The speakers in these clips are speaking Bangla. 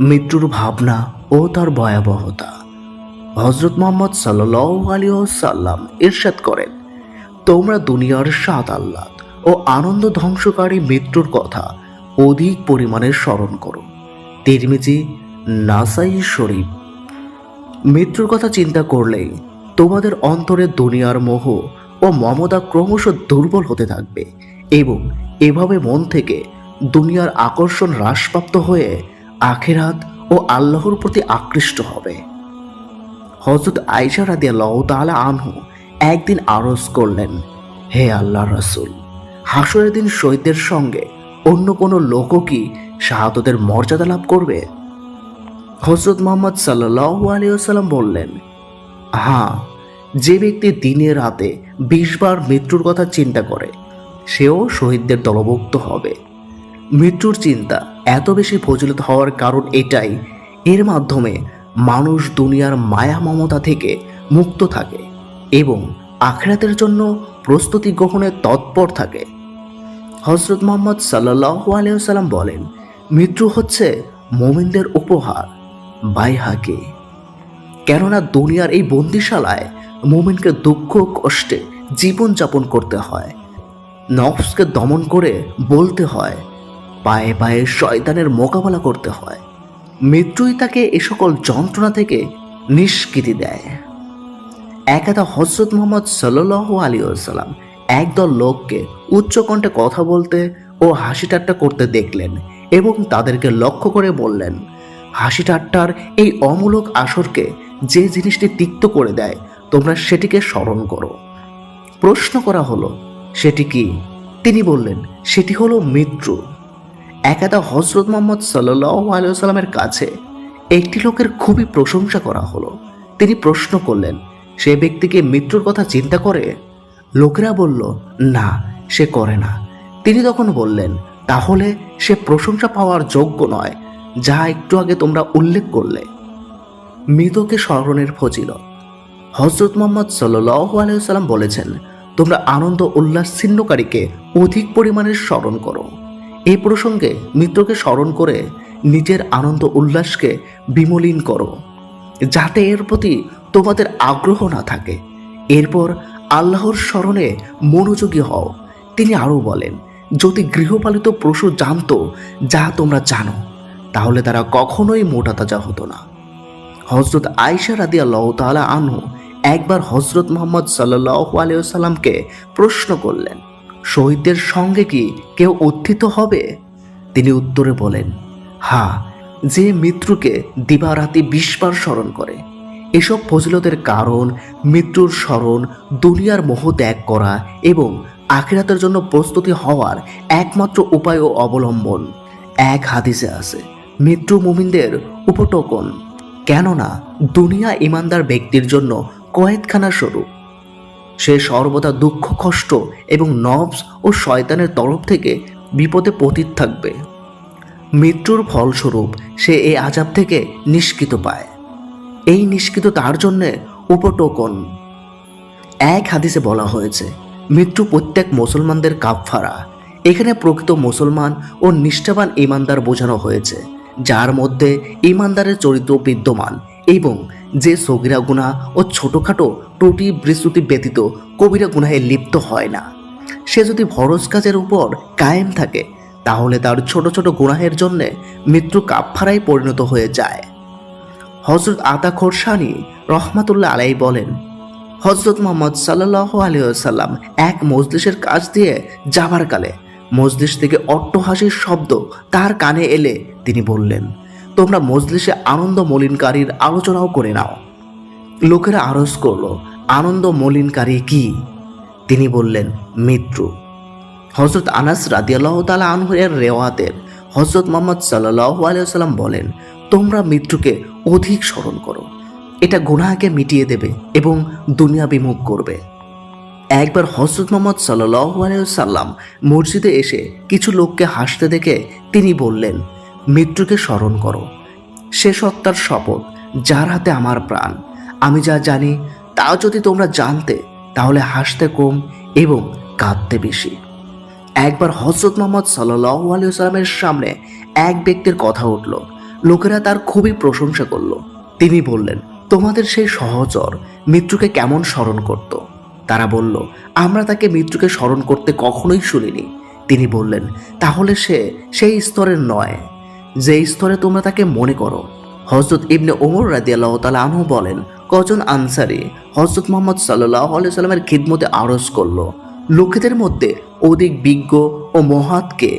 মৃত্যুর ভাবনা ও তার ভয়াবহতা। হজরত মোহাম্মদ সাল্লাহ আলী সাল্লাম ইরশাদ করেন, তোমরা দুনিয়ার স্বাদ আহ্লাদ ও আনন্দ ধ্বংসকারী মৃত্যুর কথা অধিক পরিমাণে স্মরণ করো। তিরমিজি, নাসাই শরীফ। মৃত্যুর কথা চিন্তা করলেই তোমাদের অন্তরে দুনিয়ার মোহ ও মমতা ক্রমশ দুর্বল হতে থাকবে এবং এভাবে মন থেকে দুনিয়ার আকর্ষণ হ্রাসপ্রাপ্ত হয়ে আখেরাত ও আল্লাহর প্রতি আকৃষ্ট হবে। হজরত আয়সা রাদিয়া লহ তালা আনহু একদিন আরজ করলেন, হে আল্লাহ রসুল, হাসরের দিন শহীদদের সঙ্গে অন্য কোনো লোকও কি শাহাদতের মর্যাদা লাভ করবে? হজরত মোহাম্মদ সাল্লাহ আলিয়াল্লাম বললেন হ্যাঁ যে ব্যক্তি দিনে রাতে বিশবার মৃত্যুর কথা চিন্তা করে, সেও শহীদদের দলভুক্ত হবে। মৃত্যুর চিন্তা এত বেশি প্রচলিত হওয়ার কারণ এটাই। এর মাধ্যমে মানুষ দুনিয়ার মায়া মমতা থেকে মুক্ত থাকে এবং আখরাতের জন্য প্রস্তুতি গ্রহণে তৎপর থাকে। হজরত মোহাম্মদ সাল্লাহ আলিয়াল্লাম বলেন, মৃত্যু হচ্ছে মোমিনদের উপহার বাইহাকে কেননা দুনিয়ার এই বন্দিশালায় মোমিনকে দুঃখ, কষ্টে জীবনযাপন করতে হয়, নফসকে দমন করে বলতে হয় পায়ে পায়ে শয়তানের মোকাবেলা করতে হয়। মৃত্যুই তাকে এ সকল যন্ত্রণা থেকে নিষ্কৃতি দেয়। একাদা হজরত মোহাম্মদ সাল্লাহ আলী সাল্লাম একদল লোককে উচ্চকণ্ঠে কথা বলতে ও হাসি ঠাট্টা করতে দেখলেন এবং তাদেরকে লক্ষ্য করে বললেন, হাসি ঠাট্টার এই অমূলক আসরকে যে জিনিসটি তিক্ত করে দেয়, তোমরা সেটিকে স্মরণ করো। প্রশ্ন করা হলো, সেটি কি? তিনি বললেন, সেটি হলো মৃত্যু। একাদা হজরত মোহাম্মদ আলিয়াল্লামের কাছে একটি লোকের খুবই প্রশংসা করা হলো। তিনি প্রশ্ন করলেন, সে ব্যক্তিকে মৃত্যুর কথা চিন্তা করে? লোকেরা বলল, না, সে করে না। তিনি তখন বললেন, তাহলে সে প্রশংসা পাওয়ার যোগ্য নয়, যা একটু আগে তোমরা উল্লেখ করলে। মৃতকে স্মরণের ফজিল হজরত মোহাম্মদ সাল্লাহ আলাইসাল্লাম বলেছেন, তোমরা আনন্দ উল্লাস ছিন্নকারীকে অধিক পরিমাণে স্মরণ করো। এই প্রসঙ্গে মিত্রকে স্মরণ করে নিজের আনন্দ উল্লাসকে বিমলিন করো, যাতে এর প্রতি তোমাদের আগ্রহ না থাকে। এরপর আল্লাহর স্মরণে মনোযোগী হও। তিনি আরও বলেন, যদি গৃহপালিত পশু জানতো যা তোমরা জানো, তাহলে তারা কখনোই মোটা তাজা হতো না। হজরত আয়সা রাদিয়া লহ তালা আনহু একবার হজরত মোহাম্মদ সাল্লাহ আলিয়াল্লামকে প্রশ্ন করলেন শহীদদের সঙ্গে কি কেউ উত্থিত হবে? তিনি উত্তরে বলেন, হা, যে মৃত্যুকে দিবারাতি বিশবার স্মরণ করে। এসব ফজিলতের কারণ মৃত্যুর স্মরণ, দুনিয়ার মোহ ত্যাগ করা এবং আখিরাতের জন্য প্রস্তুতি হওয়ার একমাত্র উপায় ও অবলম্বন। এক হাদিসে আছে, মৃত্যু মুমিনদের উপটোকন। কেননা, দুনিয়া ইমানদার ব্যক্তির জন্য কয়েদখানা স্বরূপ। সে সর্বদা দুঃখ, কষ্ট এবং নবস ও শয়তানের তরফ থেকে বিপদে পতিত থাকবে। মৃত্যুর ফলস্বরূপ সে এই আজাব থেকে নিষ্কৃত পায়। এই নিষ্কৃত তার জন্যে উপটোকন। এক হাদিসে বলা হয়েছে, মৃত্যু প্রত্যেক মুসলমানদের কাপফারা এখানে প্রকৃত মুসলমান ও নিষ্ঠাবান ইমানদার বোঝানো হয়েছে, যার মধ্যে ইমানদারের চরিত্র বিদ্যমান এবং যে সগিরা গুণা ও ছোটোখাটো ত্রুটি বিস্তৃতি ব্যতীত কবিরা গুনাহে লিপ্ত হয় না। সে যদি ভরস কাজের উপর কায়েম থাকে, তাহলে তার ছোট ছোট গুনাহের জন্যে মৃত্যু কাপফারায় পরিণত হয়ে যায়। হজরত আতা খোরসানি রহমাতুল্লাহ আলাই বলেন হজরত মোহাম্মদ সাল্লাহ আলিয়াল্লাম এক মজলিসের কাজ দিয়ে যাবার কালে মজলিস থেকে অট্টহাসির শব্দ তার কানে এলে তিনি বললেন তোমরা মজলিসে আনন্দ মলিনকারীর আলোচনাও করে নাও। লোকেরা আরজ করল আনন্দ মলিনকারী কি? তিনি বললেন মৃত্যু হজরত আনাস রাদিয়াল্লাহ তালা আনহের রেওয়াতের হজরত মোহাম্মদ সাল্লাহ আলিয়াল্লাম বলেন, তোমরা মৃত্যুকে অধিক স্মরণ করো। এটা গুনাহকে মিটিয়ে দেবে এবং দুনিয়া বিমুখ করবে। একবার হজরত মোহাম্মদ সাল্লাহ আলিয়াল্লাম মসজিদে এসে কিছু লোককে হাসতে দেখে তিনি বললেন মৃত্যুকে স্মরণ করো। সে সত্তার শপথ, যার হাতে আমার প্রাণ। আমি যা জানি, তা যদি তোমরা জানতে, তাহলে হাসতে কম এবং কাঁদতে বেশি। একবার হজরত মোহাম্মদ সাল্লাহ আলিয়াল্লামের সামনে এক ব্যক্তির কথা উঠল। লোকেরা তার খুবই প্রশংসা করল। তিনি বললেন, তোমাদের সেই সহচর মৃত্যুকে কেমন স্মরণ করত? তারা বলল, আমরা তাকে মৃত্যুকে স্মরণ করতে কখনোই শুনিনি। তিনি বললেন, তাহলে সে সেই স্তরের নয়। যে স্তরে তোমরা তাকে মনে করো। হজরত ইবনে ওমর রাদি আল্লাহ তালা আনহু বলেন, কজন আনসারি হজরত মোহাম্মদ সাল্লাহ সাল্লামের খিদমতে আরজ করল। লোকেদের মধ্যে অধিক বিজ্ঞ ও মহাতকে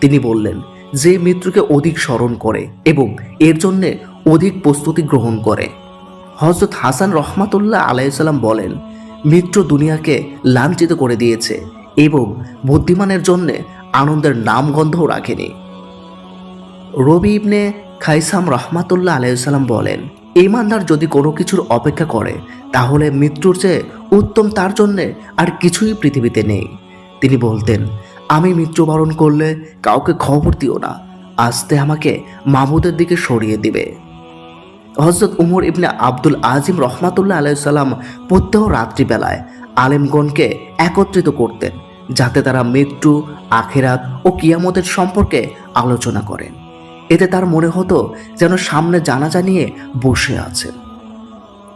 তিনি বললেন, যে মৃত্যুকে অধিক স্মরণ করে এবং এর জন্যে অধিক প্রস্তুতি গ্রহণ করে। হজরত হাসান রহমাতুল্লাহ আলাইসাল্লাম বলেন, মৃত্যু দুনিয়াকে লাঞ্ছিত করে দিয়েছে এবং বুদ্ধিমানের জন্যে আনন্দের নামগন্ধও রাখেনি। রবি ইবনে খাইসাম রহমাতুল্লাহ আলাইসাল্লাম বলেন ইমানদার যদি কোনো কিছুর অপেক্ষা করে, তাহলে মৃত্যুর চেয়ে উত্তম তার জন্যে আর কিছুই পৃথিবীতে নেই। তিনি বলতেন, আমি মৃত্যুবরণ করলে কাউকে খবর দিও না আস্তে আমাকে মাহমুদের দিকে সরিয়ে দিবে। হজরত উমর ইবনে আব্দুল আজিম রহমাতুল্লাহ আলাইসাল্লাম প্রত্যহ রাত্রিবেলায় আলেমগণকে একত্রিত করতেন, যাতে তারা মৃত্যু, আখেরাত ও কিয়ামতের সম্পর্কে আলোচনা করেন। এতে তার মনে হতো যেন সামনে জানাজা নিয়ে বসে আছেন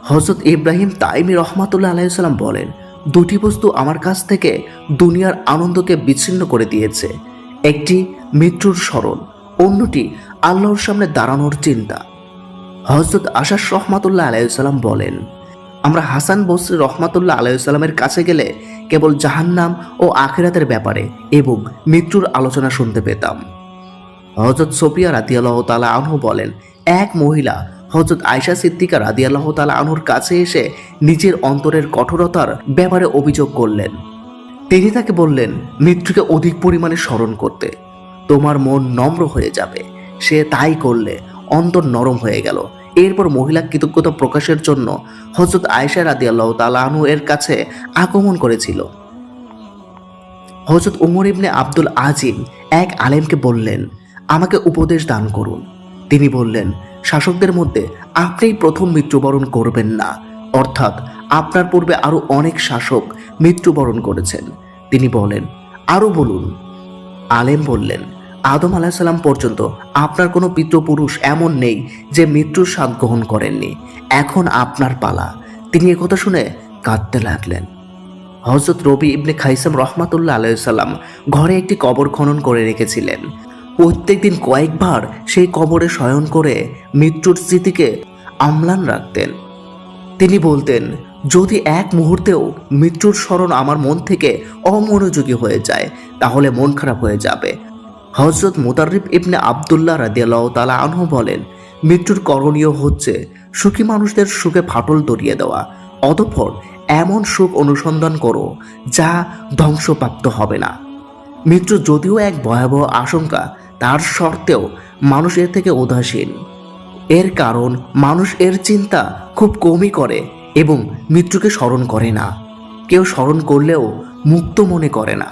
হজরত ইব্রাহিম তাইমি রহমাতুল্লাহ আলাইসাল্লাম বলেন, দুটি বস্তু আমার কাছ থেকে দুনিয়ার আনন্দকে বিচ্ছিন্ন করে দিয়েছে। একটি মৃত্যুর স্মরণ, অন্যটি আল্লাহর সামনে দাঁড়ানোর চিন্তা। হজরত আশাস রহমাতুল্লাহ আলাইসাল্লাম বলেন, আমরা হাসান বসরি রহমাতুল্লাহ আলাইসাল্লামের কাছে গেলে কেবল জাহান্নাম ও আখিরাতের ব্যাপারে এবং মৃত্যুর আলোচনা শুনতে পেতাম। হজরত সোফিয়া রাদিয়াল্লাহ তালা আনহু বলেন, এক মহিলা হজরত আয়সা সিদ্দিকা রাদিয়াল্লাহ তালা আনহুর কাছে এসে নিজের অন্তরের কঠোরতার ব্যাপারে অভিযোগ করলেন। তিনি তাকে বললেন, মৃত্যুকে অধিক পরিমাণে স্মরণ করতে। তোমার মন নম্র হয়ে যাবে। সে তাই করলে, অন্তর নরম হয়ে গেল। এরপর মহিলা কৃতজ্ঞতা প্রকাশের জন্য হজরত আয়সা রাদিয়াল্লাহ তালা আনহু এর কাছে আগমন করেছিল। হজরত উমর ইবনে আব্দুল আজিম এক আলেমকে বললেন আমাকে উপদেশ দান করুন। তিনি বললেন, শাসকদের মধ্যে আপনিই প্রথম মৃত্যুবরণ করবেন না। অর্থাৎ আপনার পূর্বে আরও অনেক শাসক মৃত্যুবরণ করেছেন। তিনি বলেন আরও বলুন। আলেম বললেন, আদম আলাহিসাল্লাম পর্যন্ত আপনার কোনো পিতৃপুরুষ এমন নেই যে মৃত্যুর স্বাদ গ্রহণ করেননি। এখন আপনার পালা। তিনি একথা শুনে কাঁদতে লাগলেন। হজরত রবি ইবনে খাইসাম রহমাতুল্লাহ আলাইসাল্লাম ঘরে একটি কবর খনন করে রেখেছিলেন। প্রত্যেকদিন কয়েকবার সেই কবরে শয়ন করে মৃত্যুর স্মৃতিকে আমলান রাখতেন। তিনি বলতেন, যদি এক মুহূর্তেও মৃত্যুর স্মরণ আমার মন থেকে অমনোযোগী হয়ে যায়, তাহলে মন খারাপ হয়ে যাবে। হজরত মুতারিফ ইবনে আবদুল্লাহ রাদিয়াল্লাহ তালা আনহু বলেন, মৃত্যুর করণীয় হচ্ছে সুখী মানুষদের সুখে ফাটল দরিয়ে দেওয়া। অতঃপর এমন সুখ অনুসন্ধান করো যা ধ্বংসপ্রাপ্ত হবে না। মৃত্যু যদিও এক ভয়াবহ আশঙ্কা তার সত্ত্বেও মানুষ এর থেকে উদাসীন। এর কারণ, মানুষ এর চিন্তা খুব কমই করে এবং মৃত্যুকে স্মরণ করে না। কেউ স্মরণ করলেও মুক্ত মনে করে না।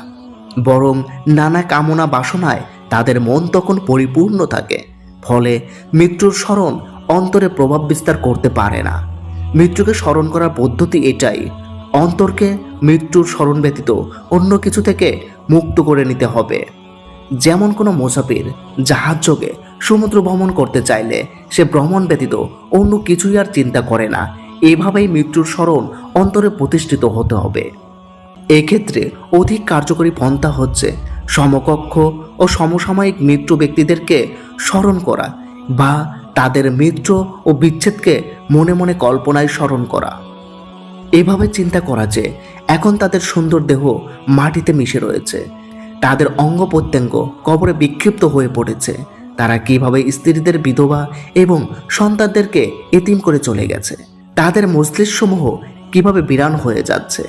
বরং নানা কামনা বাসনায় তাদের মন তখন পরিপূর্ণ থাকে। ফলে মৃত্যুর স্মরণ অন্তরে প্রভাব বিস্তার করতে পারে না। মৃত্যুকে স্মরণ করার পদ্ধতি এটাই। অন্তরকে মৃত্যুর স্মরণ ব্যতীত অন্য কিছু থেকে মুক্ত করে নিতে হবে। যেমন কোনো মোসাফির জাহাজ যোগে সমুদ্র ভ্রমণ করতে চাইলে সে ভ্রমণ ব্যতীত অন্য কিছুই আর চিন্তা করে না। এভাবেই মৃত্যুর স্মরণ অন্তরে প্রতিষ্ঠিত হতে হবে। এক্ষেত্রে অধিক কার্যকরী পন্থা হচ্ছে সমকক্ষ ও সমসাময়িক মৃত্যু ব্যক্তিদেরকে স্মরণ করা বা তাদের মৃত্যু ও বিচ্ছেদকে মনে মনে কল্পনায় স্মরণ করা। এভাবে চিন্তা করা যে এখন তাদের সুন্দর দেহ মাটিতে মিশে রয়েছে। তাদের অঙ্গ প্রত্যঙ্গ কবরে বিক্ষিপ্ত হয়ে পড়েছে। তারা কীভাবে স্ত্রীদের বিধবা এবং সন্তানদেরকে এতিম করে চলে গেছে, তাদের মস্তিষ্কসমূহ কীভাবে বিরান হয়ে যাচ্ছে,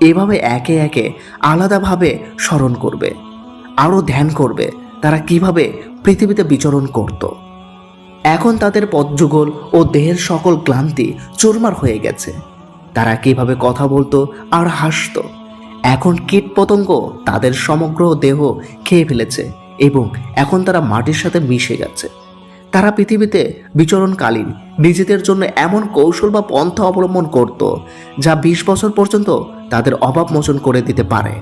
এভাবে একে একে আলাদাভাবে স্মরণ করবে, আরও ধ্যান করবে, তারা কীভাবে পৃথিবীতে বিচরণ করত। এখন তাদের পদযুগল ও দেহের সকল ক্লান্তি চুরমার হয়ে গেছে। তারা কীভাবে কথা বলতো আর হাসতো। এখন কীট পতঙ্গ তাদের সমগ্র দেহ খেয়ে ফেলেছে এবং এখন তারা মাটির সাথে মিশে গেছে তারা পৃথিবীতে বিচরণকালীন, নিজেদের জন্য এমন কৌশল বা পন্থা অবলম্বন করত যা বিশ বছর পর্যন্ত তাদের অভাব মোচন করে দিতে পারে।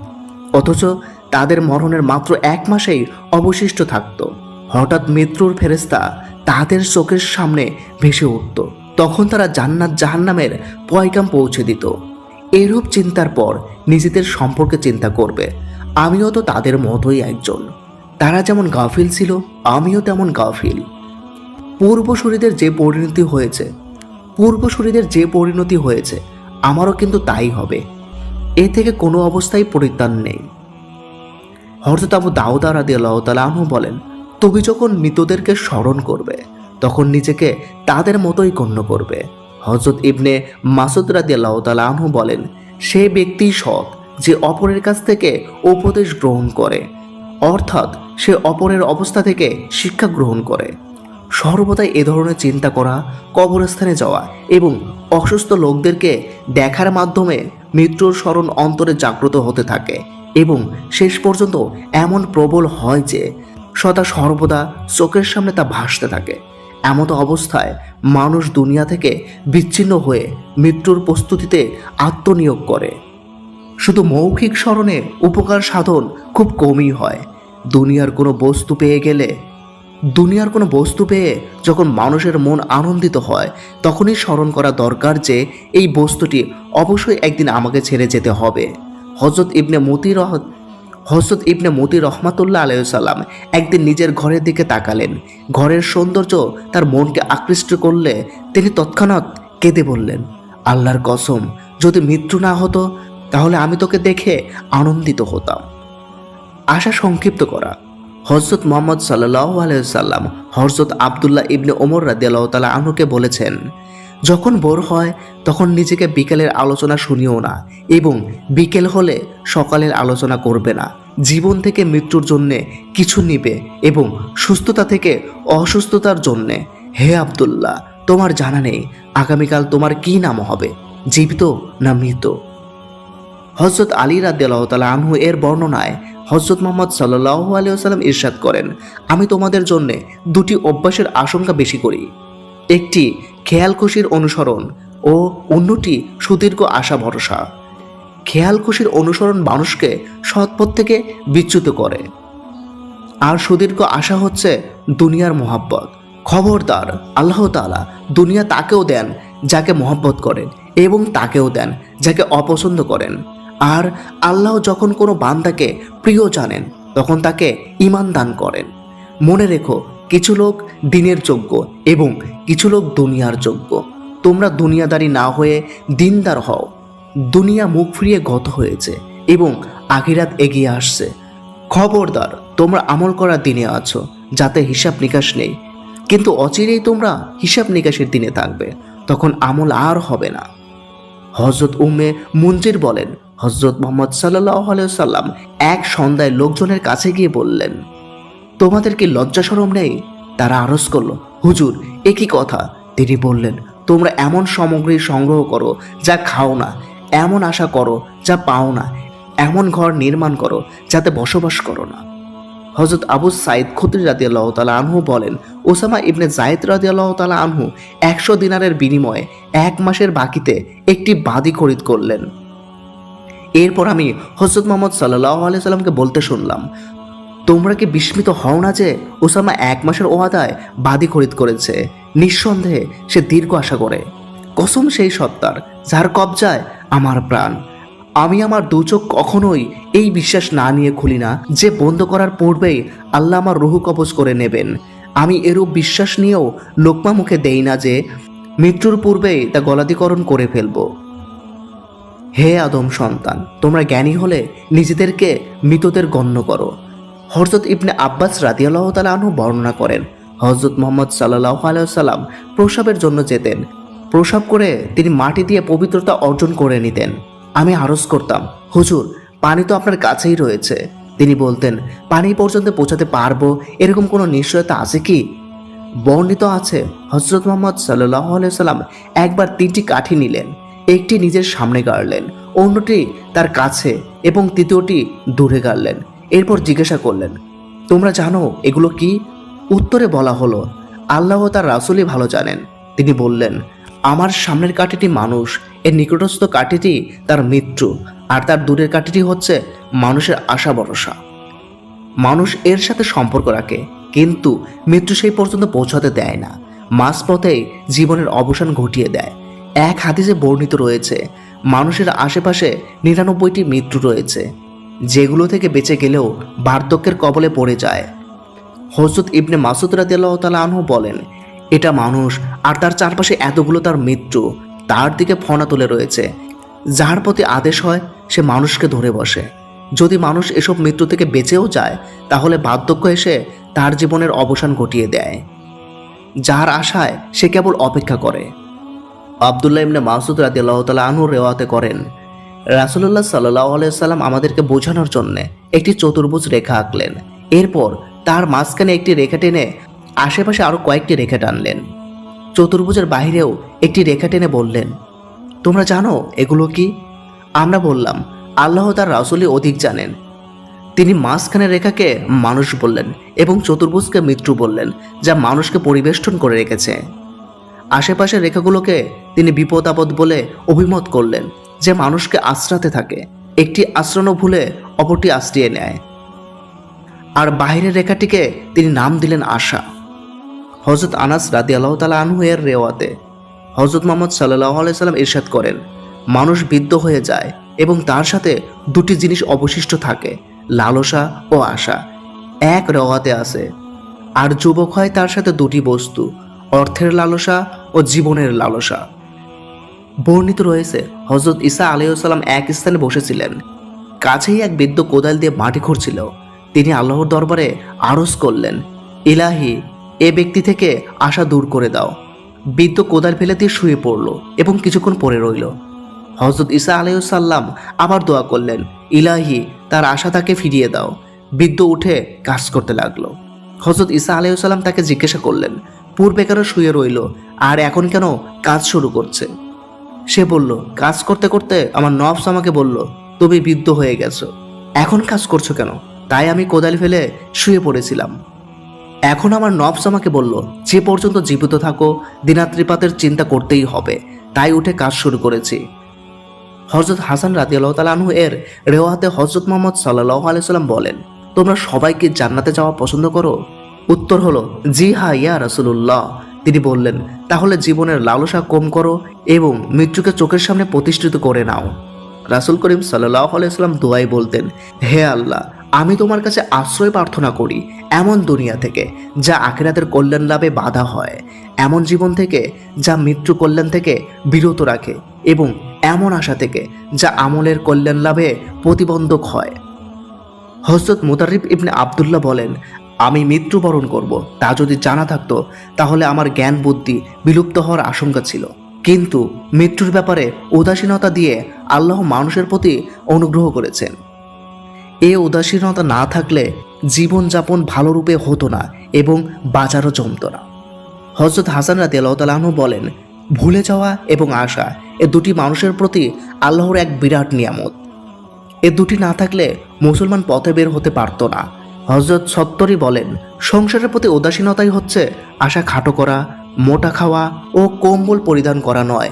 অথচ তাদের মরণের মাত্র এক মাসেই অবশিষ্ট থাকত। হঠাৎ মৃত্যুর ফেরেস্তা তাদের চোখের সামনে ভেসে উঠত। তখন তারা জান্নাত জাহান্নামের পয়গাম পৌঁছে দিত। এরূপ চিন্তার পর নিজেদের সম্পর্কে চিন্তা করবে। আমিও তো তাদের মতোই একজন। তারা যেমন গাফিল ছিল, আমিও তেমন গাফিল। পূর্বসূরিদের যে পরিণতি হয়েছে, পূর্বসূরিদের যে পরিণতি হয়েছে, আমারও কিন্তু তাই হবে। এ থেকে কোনো অবস্থায় পরিত্রাণ নেই। হরজত আবু দাউদা রাদি আল্লাহ বলেন, তুমি যখন মৃতদেরকে স্মরণ করবে, তখন নিজেকে তাদের মতোই গণ্য করবে। হজরত ইবনে মাসুদ রাদি আল্লাহ তালু বলেন, সে ব্যক্তি সৎ যে অপরের কাছ থেকে উপদেশ গ্রহণ করে, অর্থাৎ সে অপরের অবস্থা থেকে শিক্ষা গ্রহণ করে। সর্বদাই এ ধরনের চিন্তা করা, কবরস্থানে যাওয়া এবং অসুস্থ লোকদেরকে দেখার মাধ্যমে মৃত্যুর স্মরণ অন্তরে জাগ্রত হতে থাকে এবং শেষ পর্যন্ত এমন প্রবল হয় যে, সদা সর্বদা চোখের সামনে তা ভাসতে থাকে। এমতো অবস্থায় মানুষ দুনিয়া থেকে বিচ্ছিন্ন হয়ে মৃত্যুর প্রস্তুতিতে আত্মনিয়োগ করে। শুধু মৌখিক স্মরণে উপকার সাধন খুব কমই হয়। দুনিয়ার কোনো বস্তু পেয়ে গেলে, দুনিয়ার কোনো বস্তু পেয়ে যখন মানুষের মন আনন্দিত হয়, তখনই স্মরণ করা দরকার যে এই বস্তুটি অবশ্যই একদিন আমাকে ছেড়ে যেতে হবে। হজরত ইবনে মতি রহ হজরত ইবনে মতি রহমাতুল্লাহ আলাইসাল্লাম একদিন নিজের ঘরের দিকে তাকালেন। ঘরের সৌন্দর্য তার মনকে আকৃষ্ট করলে তিনি তৎক্ষণাৎ কেঁদে বললেন, আল্লাহর কসম, যদি মৃত্যু না হতো, তাহলে আমি তোকে দেখে আনন্দিত হতাম। আশা সংক্ষিপ্ত করা। হজরত মোহাম্মদ সাল্লাহ আলাইসাল্লাম হজরত আবদুল্লাহ ইবনে ওমর রাদিয়াল্লাহ তালা আনুকে বলেছেন যখন বোর হয়, তখন নিজেকে বিকেলের আলোচনা শুনিও না এবং বিকেল হলে সকালের আলোচনা করবে না। জীবন থেকে মৃত্যুর জন্যে কিছু নিবে এবং সুস্থতা থেকে অসুস্থতার জন্যে। হে আবদুল্লাহ, তোমার জানা নেই আগামীকাল তোমার কি নাম হবে? জীবিত না মৃত? হজরত আলী তালা আনহু এর বর্ণনায় হজরত মোহাম্মদ সাল্লাহ আলিয়াল্লাম ইরশাদ করেন, আমি তোমাদের জন্যে দুটি অভ্যাসের আশঙ্কা বেশি করি। একটি খেয়াল খুশির অনুসরণ ও অন্যটি সুদীর্ঘ আশা ভরসা। খেয়াল খুশির অনুসরণ মানুষকে সৎপথ থেকে বিচ্যুত করে। আর সুদীর্ঘ আশা হচ্ছে দুনিয়ার মোহাব্বত। খবরদার, আল্লাহ তালা দুনিয়া তাকেও দেন যাকে মহব্বত করেন এবং তাকেও দেন যাকে অপছন্দ করেন। আর আল্লাহ যখন কোনো বান্দাকে প্রিয় জানেন, তখন তাকে ইমান দান করেন। মনে রেখো কিছু লোক দিনের যোগ্য এবং কিছু লোক দুনিয়ার যোগ্য। তোমরা দুনিয়াদারি না হয়ে দিনদার হও। দুনিয়া মুখ ফিরিয়ে গত হয়েছে এবং আখিরাত এগিয়ে আসছে। খবরদার, তোমরা আমল করার দিনে আছো, যাতে হিসাব নিকাশ নেই। কিন্তু অচিরেই তোমরা হিসাব নিকাশের দিনে থাকবে, তখন আমল আর হবে না। হজরত উম্মে মুঞ্জির বলেন হজরত মোহাম্মদ সাল্লাহ সাল্লাম এক সন্ধ্যায় লোকজনের কাছে গিয়ে বললেন তোমাদের কি লজ্জা সরম নেই? তারা আরজ করল, হুজুর এ কি কথা। তিনি বললেন, তোমরা এমন সামগ্রী সংগ্রহ করো যা খাও না, এমন আশা করো যা পাও না, এমন ঘর নির্মাণ করো যাতে বসবাস করো না। হজরত আবু সাইদ খুদ্রি রাদি আল্লাহ তালা আনহু বলেন, ওসামা ইবনে জায়দ রাদি আল্লাহ তালা আনহু একশো দিনারের বিনিময়ে এক মাসের বাকিতে একটি বাদি খরিদ করলেন। এরপর আমি হজরত মোহাম্মদ সাল্লাহ আলিয়া সাল্লামকে বলতে শুনলাম তোমরা কি বিস্মিত হও না যে ওসামা এক মাসের ওয়াদায় বাদি খরিদ করেছে? নিঃসন্দেহে সে দীর্ঘ আশা করে। কসম সেই সত্তার, যার কবজায় আমার প্রাণ। আমি আমার দু চোখ কখনোই এই বিশ্বাস না নিয়ে খুলি না যে বন্ধ করার পূর্বেই আল্লাহ আমার রুহু কবজ করে নেবেন। আমি এরূপ বিশ্বাস নিয়েও লোকমা মুখে দেই না যে মৃত্যুর পূর্বেই তা গলাধিকরণ করে ফেলব। হে আদম সন্তান, তোমরা জ্ঞানী হলে নিজেদেরকে মৃতদের গণ্য করো। হজরত ইবনে আব্বাস রাদিয়াল্লাহ তালা আনহু বর্ণনা করেন হজরত মোহাম্মদ সাল্লাহ আলাইসাল্লাম প্রসাবের জন্য যেতেন। প্রসাব করে তিনি মাটি দিয়ে পবিত্রতা অর্জন করে নিতেন। আমি আরজ করতাম, হুজুর, পানি তো আপনার কাছেই রয়েছে। তিনি বলতেন, পানি পর্যন্ত পৌঁছাতে পারব? এরকম কোনো নিশ্চয়তা আছে কি? বর্ণিত আছে হজরত মোহাম্মদ সাল্লাহ সাল্লাম একবার তিনটি কাঠি নিলেন, একটি নিজের সামনে গাড়লেন, অন্যটি তার কাছে এবং তৃতীয়টি দূরে গাড়লেন। এরপর জিজ্ঞাসা করলেন, তোমরা জানো এগুলো কি? উত্তরে বলা হলো, আল্লাহ তার রাসুলই ভালো জানেন। তিনি বললেন, আমার সামনের কাঠিটি মানুষ, এর নিকটস্থ কাঠিটি তার মৃত্যু, আর তার দূরের কাঠিটি হচ্ছে মানুষের আশা ভরসা। মানুষ এর সাথে সম্পর্ক রাখে, কিন্তু মৃত্যু সেই পর্যন্ত পৌঁছাতে দেয় না, মাঝপথেই জীবনের অবসান ঘটিয়ে দেয়। এক হাদিসে বর্ণিত রয়েছে, মানুষের আশেপাশে নিরানব্বইটি মৃত্যু রয়েছে। যেগুলো থেকে বেঁচে গেলেও বার্ধক্যের কবলে পড়ে যায়। হজরত ইবনে মাসুদ রাদিয়াল্লাহ তালা আনহু বলেন, এটা মানুষ আর তার চারপাশে এতগুলো তার মৃত্যু, তার দিকে ফনা তুলে রয়েছে। যার প্রতি আদেশ হয়, সে মানুষকে ধরে বসে। যদি মানুষ এসব মৃত্যু থেকে বেঁচেও যায়, তাহলে বার্ধক্য এসে তার জীবনের অবসান ঘটিয়ে দেয়। যার আশায় সে কেবল অপেক্ষা করে। আবদুল্লাহ ইবনে মাসুদ রাদিয়াল্লাহু তাআলা আনহু রেওয়াতে করেন রাসূলুল্লাহ সাল্লাল্লাহু আলাইহি সাল্লাম আমাদেরকে বোঝানোর জন্য একটি চতুর্ভুজ রেখা আঁকলেন। এরপর তার মাঝখানে একটি রেখা টেনে আশেপাশে আরও কয়েকটি রেখা টানলেন। চতুর্ভুজের বাইরেও একটি রেখা টেনে বললেন, তোমরা জানো এগুলো কি? আমরা বললাম, আল্লাহ তার রাসূলই অধিক জানেন। তিনি মাঝখানে রেখাকে মানুষ বললেন এবং চতুর্ভুজকে মৃত্যু বললেন, যা মানুষকে পরিবেষ্টন করে রেখেছে। আশেপাশের রেখাগুলোকে তিনি বিপদ আপদ বলে অভিমত করলেন। যে মানুষকে আশ্রাতে থাকে, একটি আশ্রানো ভুলে অপরটি আশ্রিয়ে নেয়। আর বাইরের রেখাটিকে তিনি নাম দিলেন আশা। হজরত আনাস রাদি আল্লাহ তালা আনহু এর রেওয়াতে হজরত মোহাম্মদ সাল্লাহ আলাইসাল্লাম ইরশাদ করেন, মানুষ বিদ্ধ হয়ে যায় এবং তার সাথে দুটি জিনিস অবশিষ্ট থাকে, লালসা ও আশা। এক রেওয়াতে আছে, আর যুবক হয় তার সাথে দুটি বস্তু, অর্থের লালসা ও জীবনের লালসা। বর্ণিত রয়েছে হজরত ঈসা আলাইসাল্লাম এক স্থানে বসেছিলেন। কাছেই এক বৃদ্ধ কোদাল দিয়ে মাটি খুঁড়ছিল। তিনি আল্লাহর দরবারে আরজ করলেন, ইলাহি, এ ব্যক্তি থেকে আশা দূর করে দাও। বৃদ্ধ কোদাল ফেলে দিয়ে শুয়ে পড়ল এবং কিছুক্ষণ পরে রইল। হজরত ঈসা আলাইসাল্লাম আবার দোয়া করলেন, ইলাহি, তার আশা তাকে ফিরিয়ে দাও। বৃদ্ধ উঠে কাজ করতে লাগল। হজরত ঈসা আলাইসাল্লাম তাকে জিজ্ঞাসা করলেন পূর্বে কেন শুয়ে রইল, আর এখন কেন কাজ শুরু করছে? সে বলল, কাজ করতে করতে আমার নবস আমাকে বলল, তুমি বৃদ্ধ হয়ে গেছো। এখন কাজ করছ কেন? তাই আমি কোদাল ফেলে শুয়ে পড়েছিলাম। এখন আমার নবস আমাকে বলল, যে পর্যন্ত জীবিত থাকো, দিনাত্রিপাতের চিন্তা করতেই হবে। তাই উঠে কাজ শুরু করেছি। হজরত হাসান রাদিয়াল্লাহ তালা আনহু এর রেওয়াতে হজরত মোহাম্মদ সাল্লাহ আলাইসাল্লাম বলেন, তোমরা সবাইকে জান্নাতে যাওয়া পছন্দ করো? উত্তর হলো, জি হা ইয়া রাসুলুল্লাহ। তিনি বললেন, তাহলে জীবনের লালসা কম করো এবং মৃত্যুকে চোখের সামনে প্রতিষ্ঠিত করে নাও। রাসুল করিম সাল্লাহ আলাইসাল্লাম দোয়াই বলতেন, হে আল্লাহ, আমি তোমার কাছে আশ্রয় প্রার্থনা করি এমন দুনিয়া থেকে যা আখিরাতের কল্যাণ লাভে বাধা হয়, এমন জীবন থেকে যা মৃত্যু কল্যাণ থেকে বিরত রাখে এবং এমন আশা থেকে যা আমলের কল্যাণ লাভে প্রতিবন্ধক হয়। হজরত মুতারিফ ইবনে আবদুল্লাহ বলেন আমি মৃত্যুবরণ করব। তা যদি জানা থাকতো, তাহলে আমার জ্ঞান বুদ্ধি বিলুপ্ত হওয়ার আশঙ্কা ছিল। কিন্তু মৃত্যুর ব্যাপারে উদাসীনতা দিয়ে আল্লাহ মানুষের প্রতি অনুগ্রহ করেছেন। এ উদাসীনতা না থাকলে জীবনযাপন ভালোরূপে হতো না এবং বাজারও জমতো না। হজরত হাসান রাতি আল্লাহ বলেন, ভুলে যাওয়া এবং আশা এ দুটি মানুষের প্রতি আল্লাহর এক বিরাট নিয়ামত। এ দুটি না থাকলে মুসলমান পথে বের হতে পারত না। হজরত সত্তরই বলেন, সংসারের প্রতি উদাসীনতাই হচ্ছে আশা খাটো করা, মোটা খাওয়া ও কম্বল পরিধান করা নয়।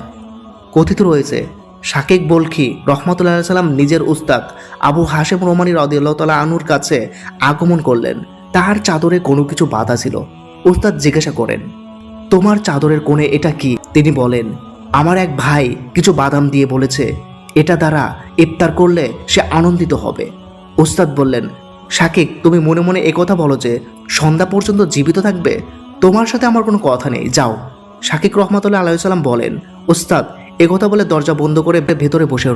কথিত রয়েছে শাকিক বলখি রহমতুল্লাহ সাল্লাম নিজের উস্তাদ আবু হাশেম রোমানি রদিয়াল্লাহ তালা আনুর কাছে আগমন করলেন। তার চাদরে কোনো কিছু বাধা ছিল। উস্তাদ জিজ্ঞাসা করেন, তোমার চাদরের কোণে এটা কি? তিনি বলেন, আমার এক ভাই কিছু বাদাম দিয়ে বলেছে, এটা দ্বারা ইফতার করলে সে আনন্দিত হবে। উস্তাদ বললেন শাকিক তুমি মনে মনে একথা বলো যে, সন্ধ্যা পর্যন্ত জীবিত থাকবে? তোমার সাথে আমার কোনো কথা নেই, যাও। শাকিক রহমতুল্লাহ আলাইসাল্লাম বলেন, ওস্তাদ একথা বলে দরজা বন্ধ করে ভেতরে বসে